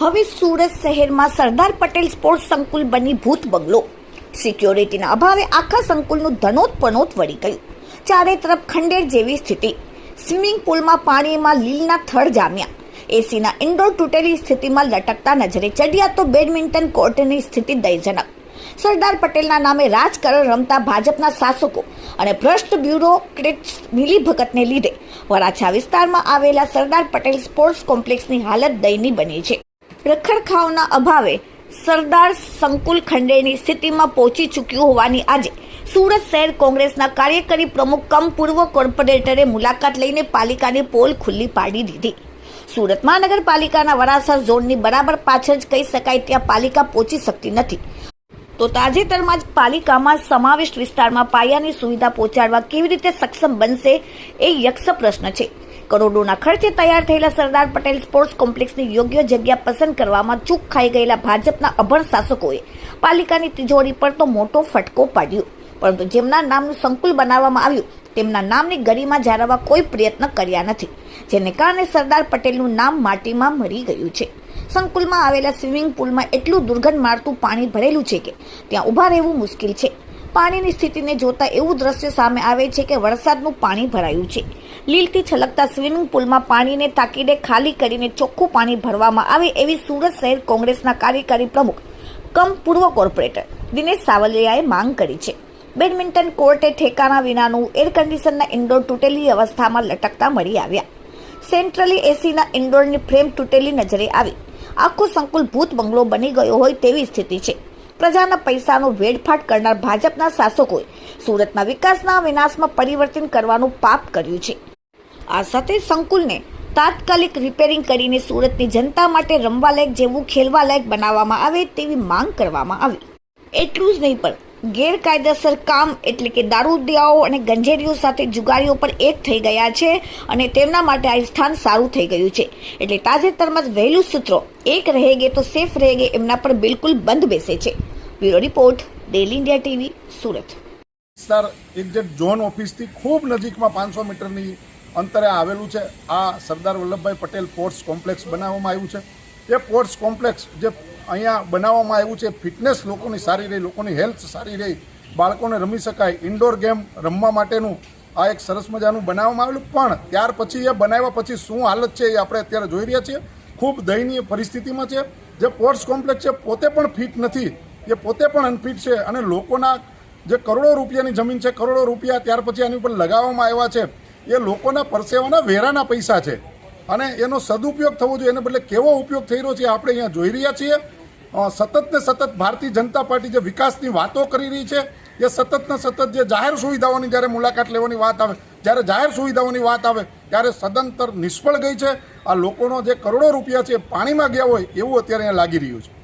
હવે સુરત શહેરમાં સરદાર પટેલ સ્પોર્ટ્સ સંકુલ બની ભૂત બંગલો. સિક્યોરિટીના અભાવે આખા સંકુલનું ધનોત પનોત વળી ગયું. ચારે તરફ ખંડેર જેવી સ્થિતિ. સ્વિમિંગ પુલમાં પાણીમાં લીલના થડ જામ્યા. એસીના ઇન્ડોર તૂટેલી સ્થિતિમાં લટકતા નજરે ચડ્યા તો બેડમિન્ટન કોર્ટની સ્થિતિ દયજનક. સરદાર પટેલના નામે રાજકારણ રમતા ભાજપના શાસકો અને ભ્રષ્ટ બ્યુરોક્રેટ્સ મિલીભગતને લીધે વરાછા વિસ્તારમાં આવેલા સરદાર પટેલ સ્પોર્ટ્સ કોમ્પ્લેક્સની હાલત દયની બની છે. રખરખાવના અભાવે સરદાર સંકુલ ખંડેની સ્થિતિમાં પહોંચી ચૂક્યું હોવાની આજે સુરત શહેર કોંગ્રેસના કાર્યકારી પ્રમુખ કમ પૂર્વ કોર્પોરેટરે મુલાકાત લઈને પાલિકાની પોલ ખુલ્લી પાડી દીધી. સુરત મહાનગરપાલિકાના વરાસર ઝોનની બરાબર પાછળ જ કહી શકાય ત્યાં પાલિકા પહોંચી શકતી નથી. તો તાજેતરમાં જ પાલિકામાં સમાવિષ્ટ વિસ્તારમાં પાયાની સુવિધા પહોંચાડવા કેવી રીતે સક્ષમ બનશે એ યક્ષ પ્રશ્ન છે. કરોડોના ખર્ચે તૈયાર થયેલા સરદાર પટેલ સ્પોર્ટ્સ કોમ્પ્લેક્સની યોગ્ય જગ્યા પસંદ કરવામાં ચૂક ખાઈ ગયેલા ભાજપના અભણ શાસકોએ. પાલિકાની તિજોરી પર તો મોટો ફટકો પાડ્યો. પરંતુ જેમના નામનું સંકુલ બનાવવામાં આવ્યું, તેમના નામની ગરિમા જાળવવા કોઈ પ્રયત્ન કર્યા નથી, જેને કારણે સરદાર પટેલનું નામ માટીમાં મરી ગયું છે. સંકુલમાં આવેલા સ્વિમિંગ પુલમાં એટલું દુર્ગંધ મારતું પાણી ભરેલું છે કે, ત્યાં ઊભા રહેવું મુશ્કેલ છે. પાણીની સ્થિતિને જોતા એવું દ્રશ્ય સામે આવે છે કે વરસાદનું પાણી ભરાયું છે. લીલથી છલકતા સ્વિમિંગ પુલમાં પાણીને તાકીદે ખાલી કરીને ચોખ્ખું પાણી ભરવામાં આવે એવી સુરત શહેર કોંગ્રેસના કાર્યકારી પ્રમુખ, કમ પૂર્વ કોર્પોરેટર દિનેશ સાવલિયાએ માંગ કરી છે. બેડમિન્ટન કોર્ટે ઠેકાણા વિનાનું એર કન્ડિશનના ઇન્ડોર તૂટેલી અવસ્થામાં લટકતા મળી આવ્યા. સેન્ટ્રલી એસીના ઇન્ડોરની ફ્રેમ તૂટેલી નજરે આવી. આખો સંકુલ ભૂત બંગલો બની ગયો હોય તેવી સ્થિતિ છે. પ્રજાના પૈસાનો વેડફાટ કરનાર ભાજપના શાસકોએ સુરતના વિકાસના વિનાશમાં પરિવર્તન કરવાનું પાપ કર્યું છે. આ સાથે સંકુલને તાત્કાલિક રિપેરિંગ કરીને સુરતની જનતા માટે રમવાલાયક જેવું ખેલવાલાયક બનાવવામાં આવે તેવી માંગ કરવામાં આવી. એટલું જ નહીં પણ ગેરકાયદેસર કામ એટલે કે દારૂડિયાઓ અને ગંજેરીઓ સાથે જુગારીઓ પણ એક થઈ ગયા છે અને તેમના માટે આ સ્થાન સારું થઈ ગયું છે. એટલે તાજેતરમાં જ વહેલું સૂત્રો, એક રહેગે તો સેફ રહેગે એમના પર બિલકુલ બંધ બેસે છે. Bureau report, daily India TV, Surat. વિસ્તાર એક્ઝેક્ટ ઝોન ઓફિસથી ખૂબ નજીકમાં પાંચસો મીટરની અંતરે આવેલું છે, આ સરદાર વલ્લભભાઈ પટેલ પોર્ટ્સ કોમ્પ્લેક્સ બનાવવામાં આવ્યું છે. એ પોર્ટ્સ કોમ્પ્લેક્સ જે અહીંયા બનાવવામાં આવ્યું છે ફિટનેસ લોકોની સારી રહી, લોકોની હેલ્થ સારી રહી, બાળકોને રમી શકાય, ઇન્ડોર ગેમ રમવા માટેનું આ એક સરસ મજાનું બનાવવામાં આવેલું. પણ ત્યાર પછી એ બનાવ્યા પછી શું હાલત છે એ આપણે અત્યારે જોઈ રહ્યા છીએ. ખૂબ દયનીય પરિસ્થિતિમાં છે. જે પોર્ટ્સ કોમ્પ્લેક્સ છે, પોતે પણ ફિટ નથી. એ પોતે પણ અનફિટ છે અને લોકોના જે કરોડો રૂપિયાની જમીન છે, કરોડો રૂપિયા ત્યાર પછી આની ઉપર લગાવવામાં આવ્યા છે. એ લોકોના પરસેવાના વેરાના પૈસા છે. અને એનો સદુપયોગ થવો જોઈએ. એને બદલે કેવો ઉપયોગ થઈ રહ્યો છે આપણે અહીંયા જોઈ રહ્યા છીએ. સતત ને સતત ભારતીય જનતા પાર્ટી જે વિકાસની વાતો કરી રહી છે, એ સતત ને સતત જે જાહેર સુવિધાઓની જ્યારે મુલાકાત લેવાની વાત આવે, જ્યારે જાહેર સુવિધાઓની વાત આવે, ત્યારે સદંતર નિષ્ફળ ગઈ છે. આ લોકોનો જે કરોડો રૂપિયા છે પાણીમાં ગયા હોય એવું અત્યારે અહીંયા લાગી રહ્યું છે.